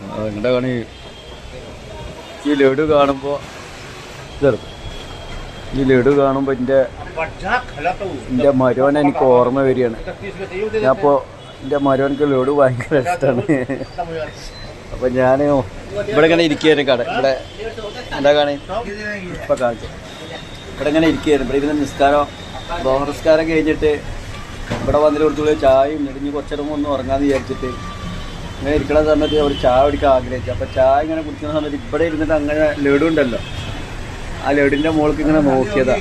നിങ്ങളുടെ കണി ഈ ലഡു ചെറുപ്പം ഈ ലഡു കാണുമ്പോൾ എന്റെ എന്റെ മരോൻ എനിക്ക് ഓർമ്മ വരികയാണ്. ഞാൻ എന്റെ മരോനക്ക് ലഡു ഭയങ്കര ഇഷ്ടമാണ് അപ്പം ഞാൻ ഇവിടെ ഇങ്ങനെ ഇരിക്കുകയായിരുന്നു കട. ഇവിടെ എന്താ കാണി ഇപ്പം കാണിച്ചു. ഇവിടെ ഇങ്ങനെ ഇരിക്കുകയായിരുന്നു. ഇവിടെ ഇരുന്ന് നിസ്കാരം ദോഹ നിസ്കാരം കഴിഞ്ഞിട്ട് ഇവിടെ വന്നിട്ട് കൊടുത്തുള്ള ചായയും ഇടിഞ്ഞ് കുറച്ചിടം ഒന്ന് ഉറങ്ങാന്ന് വിചാരിച്ചിട്ട് ഇങ്ങനെ ഇരിക്കുന്ന സമയത്ത് ഒരു ചായ കുടിക്കാൻ ആഗ്രഹിച്ചു. അപ്പോൾ ചായ ഇങ്ങനെ കുടിക്കുന്ന സമയത്ത് ഇവിടെ ഇരുന്നിട്ട് അങ്ങനെ ലഡു ഉണ്ടല്ലോ. ആ ലഡുവിന്റെ മോൾക്ക് ഇങ്ങനെ നോക്കിയതാ.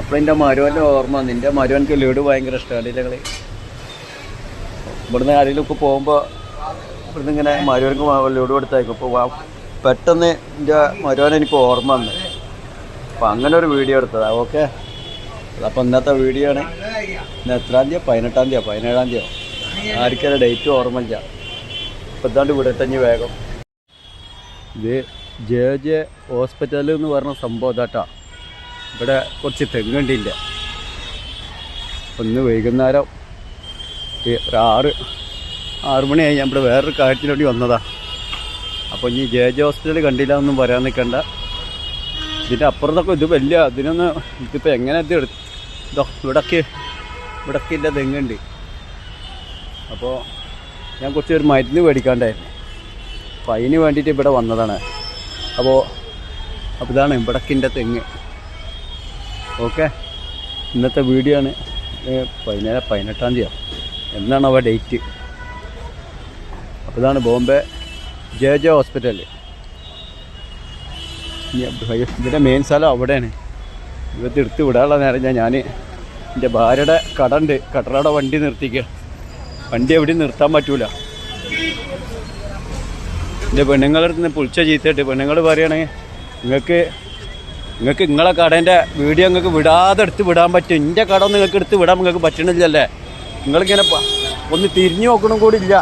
അപ്പോൾ എന്റെ മരുവന്റെ ഓർമ്മ നിന്റെ മരുവനക്ക് ലഡു ഭയങ്കര ഇഷ്ടമാണ് ഞങ്ങൾ ഇവിടുന്ന് ആരെങ്കിലും ഒക്കെ പോകുമ്പോൾ ഇവിടുന്ന് ഇങ്ങനെ മരുവനക്ക് ലഡു കൊടുത്തയക്കും. അപ്പോൾ പെട്ടെന്ന് എന്റെ മരുവൻ എനിക്ക് ഓർമ്മ വന്നു. അപ്പോൾ അങ്ങനെ ഒരു വീഡിയോ എടുത്തതാ. ഓക്കെ? അപ്പോൾ ഇന്നത്തെ വീഡിയോ ആണ്. ഇന്ന് എത്രാം തീയതി പതിനെട്ടാം തീയതി പതിനേഴാം തീയതിയോ? ആർക്കൊരു ഡേറ്റ് ഓർമ്മയില്ല. ഇപ്പത്താണ്ട് വിടത്തഞ്ഞ് വേഗം. ഇത് ജെ ജെ ഹോസ്പിറ്റൽ എന്ന് പറഞ്ഞ സംഭവം ഇതാട്ടാ. ഇവിടെ കുറച്ച് തെങ്ങണ്ടില്ല ഒന്ന് വൈകുന്നേരം ഒരു ആറ് ആറ് മണിയായി ഞാൻ ഇവിടെ വേറൊരു കാര്യത്തിന് വേണ്ടി വന്നതാ. അപ്പോൾ ഇനി ജെ ജെ ഹോസ്പിറ്റൽ കണ്ടില്ല എന്നും പറയാൻ നിൽക്കണ്ട ഇതിന്റെ അപ്പുറത്തൊക്കെ ഇത് വലിയ ഇതിനൊന്ന് ഇതിപ്പോൾ എങ്ങനെ ഇത് എടുത്ത് ഇതോ ഇവിടൊക്കെ ഇവിടൊക്കെ ഇല്ല തെങ്ങുണ്ട് അപ്പോൾ ഞാൻ കുറച്ച് ഒരു മരുന്ന് മേടിക്കാണ്ടായിരുന്നു. അപ്പോൾ അതിന് വേണ്ടിയിട്ട് ഇവിടെ വന്നതാണ്. അപ്പോൾ അപ്പോൾ ഇതാണ് ഇവിടക്കിന്റെ തെങ്ങ്. ഓക്കെ? ഇന്നത്തെ വീഡിയോ ആണ് പതിനേഴ് പതിനെട്ടാം തീയതി. എന്നാണ് അവ ഡേറ്റ്? അപ്പോൾ ഇതാണ് ബോംബെ ജെ ജെ ഹോസ്പിറ്റൽ. ഇതിന്റെ മെയിൻ സ്ഥലം അവിടെയാണ്. ഇവത്ത് എടുത്ത് വിടാനുള്ള നേരം ഞാൻ ഞാൻ എന്റെ ഭാര്യയുടെ കട ഉണ്ട്. കടറയുടെ വണ്ടി നിർത്തിക്കുക വണ്ടി എവിടെയും നിർത്താൻ പറ്റൂല. എന്റെ പെണ്ണുങ്ങളുടെ അടുത്ത് നിന്ന് പുളിച്ച ചീത്തയിട്ട് പെണ്ണുങ്ങൾ പറയുകയാണെങ്കിൽ നിങ്ങൾക്ക് നിങ്ങൾക്ക് നിങ്ങളെ കടേന്റെ വീഡിയോ നിങ്ങൾക്ക് വിടാതെ എടുത്ത് വിടാൻ പറ്റും. എന്റെ കട നിങ്ങൾക്ക് എടുത്ത് വിടാൻ നിങ്ങൾക്ക് പറ്റണില്ലല്ലേ? നിങ്ങളിങ്ങനെ ഒന്ന് തിരിഞ്ഞു നോക്കണം കൂടി ഇല്ല.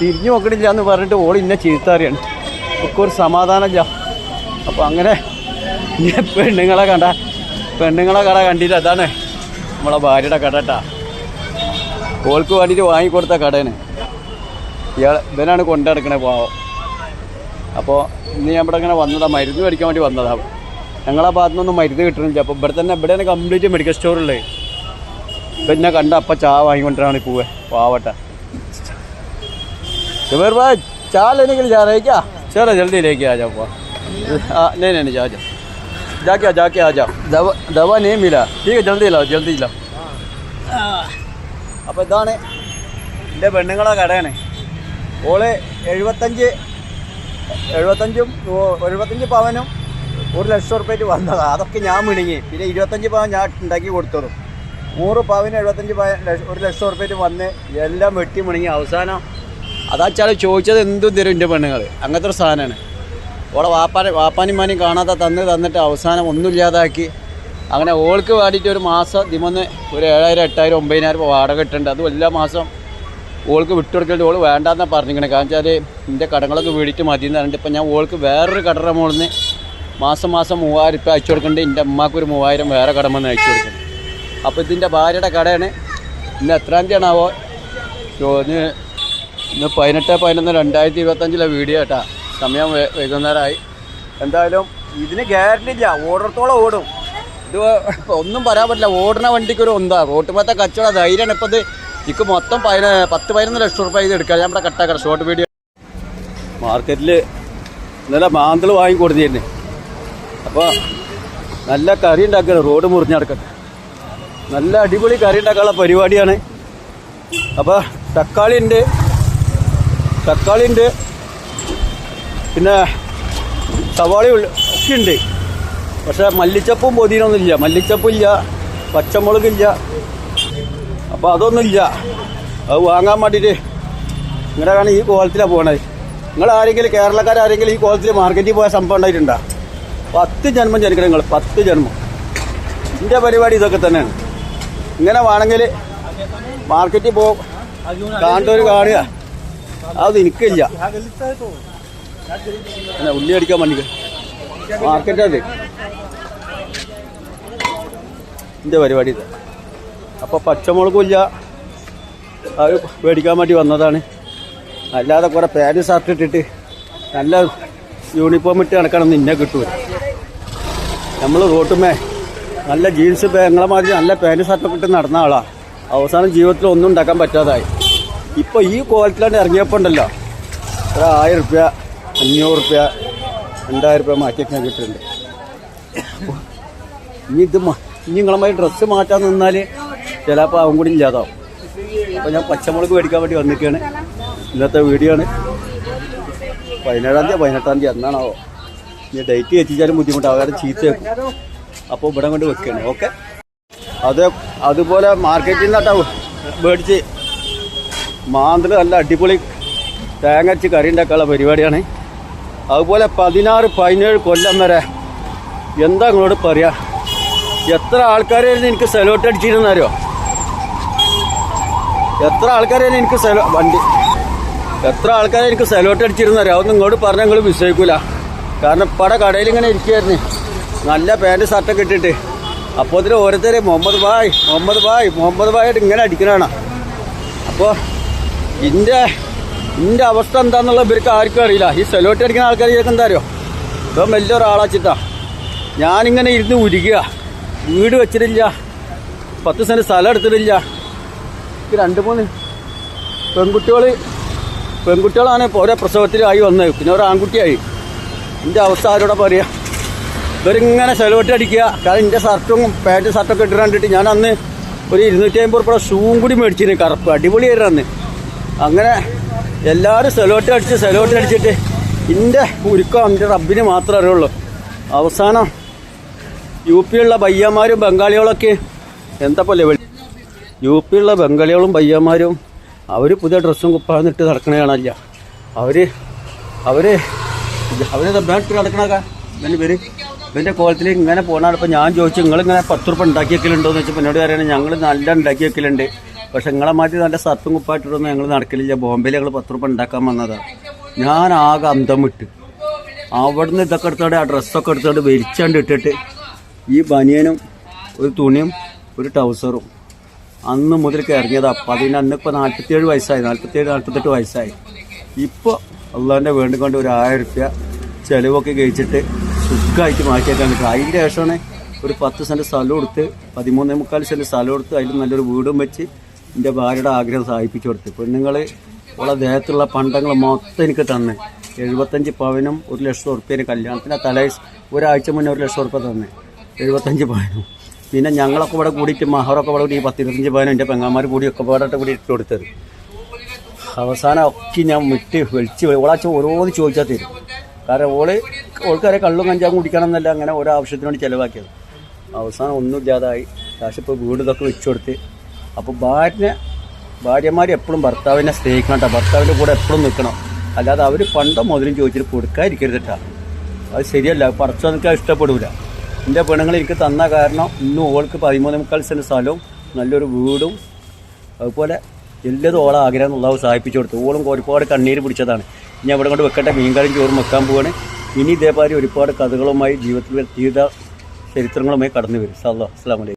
തിരിഞ്ഞു നോക്കണില്ല എന്ന് പറഞ്ഞിട്ട് ഓൾ ഇന്നെ ചീത്ത അറിയാണ് ഒക്കെ ഒരു സമാധാനമില്ല. അപ്പോൾ അങ്ങനെ പെണ്ണുങ്ങളെ കണ്ട പെണ്ണുങ്ങളെ കട കണ്ടില്ല. അതാണ് നമ്മളെ ഭാര്യയുടെ കട കേട്ടാ. ഓൾക്ക് വേണ്ടിയിട്ട് വാങ്ങിക്കൊടുത്ത കടയാണ് ഇയാൾ ഇവനാണ് കൊണ്ടിടക്കണേ പാവം അപ്പോൾ ഇന്ന് ഞാൻ ഇവിടെ ഇങ്ങനെ വന്നതാ മരുന്ന് മേടിക്കാൻ വേണ്ടി വന്നതാ ഞങ്ങളെ ഭാഗത്തു നിന്നൊന്നും മരുന്ന് കിട്ടണില്ല അപ്പോൾ ഇവിടെ തന്നെ ഇവിടെ തന്നെ കംപ്ലീറ്റ് മെഡിക്കൽ സ്റ്റോറുള്ളത് ഇപ്പം എന്നെ കണ്ട അപ്പം ചാ വാങ്ങിക്കൊണ്ടിരാണ് പൂവെ പാവട്ടെ सुबेर भाई चाय लेने के लिए जा रहे हैं क्या चलो जल्दी लेके आ जाओ वाह। हाँ नहीं नहीं नहीं जा जाओ जाके जाके आ जाओ दवा दवा नहीं मिला ठीक है जल्दी लाओ जल्दी लाओ അപ്പോൾ ഇതാണ് എന്റെ പെണ്ണുങ്ങളെ കടയാണ്. ഓൾ എഴുപത്തഞ്ച് എഴുപത്തഞ്ചും എഴുപത്തഞ്ച് പവനും ഒരു ലക്ഷം ഉറുപ്പ്യക്ക് വന്നതാണ് അതൊക്കെ ഞാൻ മിണുങ്ങി പിന്നെ ഇരുപത്തഞ്ച് പവൻ ഞാൻ ഉണ്ടാക്കി കൊടുത്തതും. നൂറ് പവന് എഴുപത്തഞ്ച് പവൻ ഒരു ലക്ഷം ഉറുപ്പ്യക്ക് വന്ന് എല്ലാം വെട്ടി മിണുങ്ങി അവസാനം അതാ അതാച്ചാൽ ചോദിച്ചത് എന്തും തരും എന്റെ പെണ്ണുങ്ങൾ അങ്ങനത്തെ ഒരു സാധനമാണ് ഓളെ വാപ്പാനെ വാപ്പാനിമാനും കാണാതെ തന്ന് തന്നിട്ട് അവസാനം ഒന്നുമില്ലാതാക്കി അങ്ങനെ ഓൾക്ക് വേണ്ടിയിട്ട് ഒരു മാസം ദിമന്ന് ഒരു ഏഴായിരം എട്ടായിരം ഒമ്പതിനായിരം വാടക കിട്ടുന്നുണ്ട് അതും എല്ലാ മാസം ഓൾക്ക് വിട്ടുകൊടുക്കലുണ്ട് ഓൾ വേണ്ടാന്നാണ് പറഞ്ഞിരിക്കണേ. കാരണം വെച്ചാൽ എന്റെ കടങ്ങളൊക്കെ വീടിയിട്ട് മതി എന്ന് പറഞ്ഞിട്ട് ഇപ്പം ഞാൻ ഓൾക്ക് വേറൊരു കടയുടെ മുകളിൽ നിന്ന് മാസം മാസം മൂവായിരം രൂപ അയച്ചു കൊടുക്കുന്നുണ്ട്. എന്റെ അമ്മയ്ക്ക് ഒരു മൂവായിരം വേറെ കടമെന്ന് അയച്ചു കൊടുക്കുന്നത് അപ്പോൾ ഇതിന്റെ ഭാര്യയുടെ കടയാണ്. ഇന്ന് എത്രാം തീയതിയാണാവോ? ഇന്ന് ഇന്ന് പതിനെട്ട് പതിനൊന്ന് രണ്ടായിരത്തി ഇരുപത്തഞ്ചിലെ വീഡിയോ കേട്ടാ. സമയം വൈകുന്നേരമായി. എന്തായാലും ഇതിന് ഗ്യാരണ്ടി ഇല്ല. ഓടത്തോളം ഓടും. ഇത് ഒന്നും പറയാൻ പറ്റില്ല. ഓടുന്ന വണ്ടിക്ക് ഒരു ഒന്നാ റോട്ടുമത്തെ കച്ചവടം ധൈര്യമാണ്. ഇപ്പം ഇത് ഇക്ക് മൊത്തം പതിന പത്ത് പതിനൊന്ന് ലക്ഷം റുപ്യ ഇത് എടുക്കാം ഞാൻ ഇവിടെ കട്ടാക്കാം ഷോർട്ട് വീഡിയോ മാർക്കറ്റിൽ നല്ല മാന്തൾ വാങ്ങി കൊടുത്തിരുന്നു. അപ്പോൾ നല്ല കറി ഉണ്ടാക്കണം. റോഡ് മുറിഞ്ഞടക്കട്ടെ നല്ല അടിപൊളി കറി ഉണ്ടാക്കാനുള്ള പരിപാടിയാണ്. അപ്പോൾ തക്കാളി ഉണ്ട്. തക്കാളി ഉണ്ട്. പിന്നെ സവാളി ഒക്കെ ഉണ്ട്. പക്ഷേ മല്ലിച്ചപ്പും പൊതിനൊന്നും ഇല്ല. മല്ലിച്ചപ്പും ഇല്ല പച്ചമുളകില്ല അപ്പോൾ അതൊന്നുമില്ല അത് വാങ്ങാൻ വേണ്ടിയിട്ട് നിങ്ങളുടെ ഈ കോലത്തിലാണ് പോകണത് നിങ്ങൾ ആരെങ്കിലും കേരളക്കാരെങ്കിലും ഈ കോലത്തിൽ മാർക്കറ്റിൽ പോയ സംഭവം ഉണ്ടായിട്ടുണ്ടോ? പത്ത് ജന്മം ജനിക്കണം നിങ്ങൾ പത്ത് ജന്മം. എന്റെ പരിപാടി ഇതൊക്കെ തന്നെയാണ്. ഇങ്ങനെ വേണമെങ്കിൽ മാർക്കറ്റിൽ പോ കാണ്ടൊരു കാണുക. അത് എനിക്കില്ല. അല്ല, ഉള്ളി അടിക്കാൻ വേണ്ടി മാർക്കറ്റ് അത് എന്റെ പരിപാടി ഇത്. അപ്പോൾ പച്ചമുളകും ഇല്ല. അത് മേടിക്കാൻ വേണ്ടി വന്നതാണ്. അല്ലാതെ കുറേ പാന്റ് ഷർട്ട് ഇട്ടിട്ട് നല്ല യൂണിഫോം ഇട്ട് നടക്കണം നിന്നെ കിട്ടൂല. നമ്മൾ റോട്ടുമേ നല്ല ജീൻസ് ഞങ്ങളെ മാതിരി നല്ല പാന്റ് ഷർട്ടൊക്കെ ഇട്ട് നടന്ന ആളാണ് അവസാനം ജീവിതത്തിൽ ഒന്നും ഉണ്ടാക്കാൻ പറ്റാതായി. ഇപ്പോൾ ഈ കോലത്തിലാണ് ഇറങ്ങിയപ്പോൾ ഉണ്ടല്ലോ. ഒരു ആയിരം റുപ്യ അഞ്ഞൂറ് റുപ്യ രണ്ടായിരം റുപ്യ മാറ്റിയൊക്കെ കിട്ടുന്നുണ്ട് ഇനി ഇത് ഇനി നിങ്ങളെ ഡ്രസ്സ് മാറ്റാൻ നിന്നാൽ ചിലപ്പോൾ അവൻ കൂടി ഇല്ലാതാവും. അപ്പോൾ ഞാൻ പച്ചമുളക് മേടിക്കാൻ വേണ്ടി വന്നിരിക്കുകയാണ് ഇന്നത്തെ വീഡിയോ ആണ്. പതിനേഴാം തീയതി പതിനെട്ടാം തീയതി എന്നാണാവോ? ഇനി ഡേറ്റ് എത്തിച്ചാലും ബുദ്ധിമുട്ടാവും. കാരണം ചീത്ത അപ്പോൾ ഇവിടെ കൊണ്ട് വെക്കുകയാണ്. ഓക്കെ അത് അതുപോലെ മാർക്കറ്റിൽ നിന്നാട്ടാ മേടിച്ച് മാന്തൽ നല്ല അടിപൊളി തേങ്ങ അരച്ച് കറി ഉണ്ടാക്കാനുള്ള പരിപാടിയാണ്. അതുപോലെ പതിനാറ് പതിനേഴ് കൊല്ലം വരെ എന്താ നിങ്ങളോട് പറയാ? എത്ര ആൾക്കാരായിരുന്നു എനിക്ക് സെലോട്ട് അടിച്ചിരുന്നാരോ എത്ര ആൾക്കാരായിരുന്നു എനിക്ക് സെലോ വണ്ടി എത്ര ആൾക്കാരെ എനിക്ക് സെലോട്ട് അടിച്ചിരുന്നാരോ അതൊന്നും ഇങ്ങോട്ട് പറഞ്ഞാൽ നിങ്ങൾ വിശ്വസിക്കൂല. കാരണം പട കടയിൽ ഇങ്ങനെ ഇരിക്കുകയായിരുന്നു നല്ല പാന്റ് ഷർട്ടൊക്കെ ഇട്ടിട്ട്. അപ്പോൾ ഇതിൽ ഓരോരുത്തരെ മുഹമ്മദ് ബായ് മുഹമ്മദ് ബായ് മുഹമ്മദ് ഭായിട്ട് ഇങ്ങനെ അടിക്കണാണ്. അപ്പോൾ ഇന്റെ ഇന്റെ അവസ്ഥ എന്താണെന്നുള്ള ഇവർക്ക് ആർക്കും അറിയില്ല. ഈ സെലോട്ട് അടിക്കുന്ന ആൾക്കാർ ഇതൊക്കെ എന്താ അറിയോ? ഇപ്പം വലിയൊരാളാച്ചിട്ടാണ് ഞാനിങ്ങനെ ഇരുന്ന് ഉരുകുക. വീട് വെച്ചിട്ടില്ല. പത്ത് സെന്റ് സ്ഥലം എടുത്തിട്ടില്ല. രണ്ട് മൂന്ന് പെൺകുട്ടികൾ പെൺകുട്ടികളാണ് ഓരോ പ്രസവത്തിലായി വന്നത്. പിന്നെ ഒരു ആൺകുട്ടിയായി. എന്റെ അവസ്ഥ ആരോടെ പറയുക ഇവരിങ്ങനെ സെലോട്ട് അടിക്കുക. കാരണം എന്റെ ഷർട്ടും പാന്റും ഷർട്ടൊക്കെ ഇട്ട് കണ്ടിട്ട് ഞാൻ അന്ന് ഒരു ഇരുന്നൂറ്റി അമ്പത് റുപ്യ ഷൂവും കൂടി മേടിച്ചിരുന്നു കറുപ്പ്. അടിപൊളിയായിരുന്നു അന്ന്. അങ്ങനെ എല്ലാവരും സെലോട്ട് അടിച്ച് സെലോട്ട് അടിച്ചിട്ട് എന്റെ ഉരുക്കം എന്റെ റബ്ബിന് മാത്രമേ അറിയുള്ളൂ. അവസാനം യു പിയുള്ള പയ്യന്മാരും ബംഗാളികളൊക്കെ എന്താ പോലെ യു പിയുള്ള ബംഗാളികളും ബയ്യന്മാരും അവർ പുതിയ ഡ്രസ്സും കുപ്പാന്നിട്ട് നടക്കണേ കാണാനില്ല അവർ അവർ അവർ ബാറ്റ് നടക്കണക്ക ഇവന്റെ പേര്? ഇവന്റെ കോലത്തിലേക്ക് ഇങ്ങനെ പോകണാണ് ഇപ്പം ഞാൻ ചോദിച്ചു നിങ്ങളിങ്ങനെ പത്ത് റുപ്യ ഉണ്ടാക്കി വെക്കലുണ്ടോ എന്ന് വെച്ചപ്പോൾ എന്നോട് പറയണേ ഞങ്ങൾ നല്ല ഉണ്ടാക്കി വെക്കലുണ്ട്. പക്ഷെ നിങ്ങളെ മാറ്റി നല്ല സർപ്പും കുപ്പായിട്ടൊന്നും ഞങ്ങൾ നടക്കലില്ല. ബോംബെയിൽ ഞങ്ങൾ പത്ത് റുപ്യ ഉണ്ടാക്കാൻ വന്നതാണ് ഞാൻ ആകെ അന്തം വിട്ട്. അവിടുന്ന് ഇതൊക്കെ എടുത്തോടെ ആ ഡ്രസ്സൊക്കെ എടുത്തോണ്ട് വലിച്ചാണ്ട് ഇട്ടിട്ട് ഈ ബനിയനും ഒരു തുണിയും ഒരു ടൗസറും അന്ന് മുതൽക്ക് ഇറങ്ങിയതാ. പതിന് അന്നിപ്പോൾ നാൽപ്പത്തിയേഴ് വയസ്സായി. നാൽപ്പത്തിയേഴ് നാൽപ്പത്തെട്ട് വയസ്സായി. ഇപ്പോൾ അള്ളാന്റെ വേണ്ടിക്കൊണ്ട് ഒരു ആയിരം റുപ്യ ചിലവൊക്കെ കഴിച്ചിട്ട് സുഖമായിട്ട് മാറ്റിയേക്കാൻ കിട്ടും അതിന്റെ ശേഷമാണ് ഒരു പത്ത് സെന്റ് സ്ഥലം കൊടുത്ത് പതിമൂന്നേ മുക്കാൽ സെന്റ് സ്ഥലം കൊടുത്ത് അതിൽ നല്ലൊരു വീടും വെച്ച് എന്റെ ഭാര്യയുടെ ആഗ്രഹം സഹായിപ്പിച്ചു കൊടുത്ത്. പെണ്ണുങ്ങൾ ഉള്ള ദേഹത്തുള്ള പണ്ടങ്ങൾ മൊത്തം എനിക്ക് തന്ന്. എഴുപത്തഞ്ച് പവനും ഒരു ലക്ഷം ഉറുപ്പ്യന് കല്യാണത്തിന്റെ തലേ ഒരാഴ്ച മുന്നേ ഒരു ലക്ഷം ഉറുപ്പ്യ തന്നെ. എഴുപത്തഞ്ച് പവനും. പിന്നെ ഞങ്ങളൊക്കെ ഇവിടെ കൂടിയിട്ട് മഹറൊക്കെ ഇവിടെ കൂടി പത്തിരുപത്തഞ്ച് പവനും എന്റെ പെങ്ങാമാർ കൂടി ഒക്കെ പാടായിട്ട് കൂടി ഇട്ട് കൊടുത്തത്. അവസാനം ഒക്കെ ഞാൻ വിട്ട് വിളിച്ച് ഓളാച്ച ഓരോന്ന് ചോദിച്ചാൽ തരും. കാരണം ഓൾ ഓൾക്കാരെ കള്ളും കഞ്ചാവും കുടിക്കണം എന്നല്ല അങ്ങനെ ഓരോ ആവശ്യത്തിന് വേണ്ടി ചിലവാക്കിയത്. അവസാനം ഒന്നും ഇല്ലാതായി. കാശ് ഇപ്പോൾ വീട് ഇതൊക്കെ വെച്ചു കൊടുത്ത്. അപ്പോൾ ഭാര്യനെ ഭാര്യമാർ എപ്പോഴും ഭർത്താവിനെ സ്നേഹിക്കണം കേട്ടോ ഭർത്താവിന്റെ കൂടെ എപ്പോഴും നിൽക്കണം അല്ലാതെ അവർ പണ്ടോ മുതലും ചോദിച്ചിട്ട് കൊടുക്കാതിരിക്കരുത് കേട്ടോ അത് ശരിയല്ല. പറച്ചോ നിൽക്കാൻ ഇഷ്ടപ്പെടില്ല എന്റെ പെണ്ണുങ്ങൾ എനിക്ക് തന്ന കാരണം ഇന്നും ഓൾക്ക് പതിമൂന്ന് മുക്കാൽ സെന്റ് സ്ഥലവും നല്ലൊരു വീടും അതുപോലെ എല്ലാതും ഓളെ ആഗ്രഹം എന്നുള്ളത് സഹായിപ്പിച്ചു കൊടുത്തു. ഓളും ഒരുപാട് കണ്ണീര് പിടിച്ചതാണ്. ഇനി അവിടെ കൊണ്ട് വെക്കട്ടെ മീൻകറിയും ചോറും വെക്കാൻ പോവാണ്. ഇനി ഇതേമാതിരി ഒരുപാട് കഥകളുമായി ജീവിതത്തിൽ ജീവിത ചരിത്രങ്ങളുമായി കടന്നു വരും. സല്ലാ അസ്സാം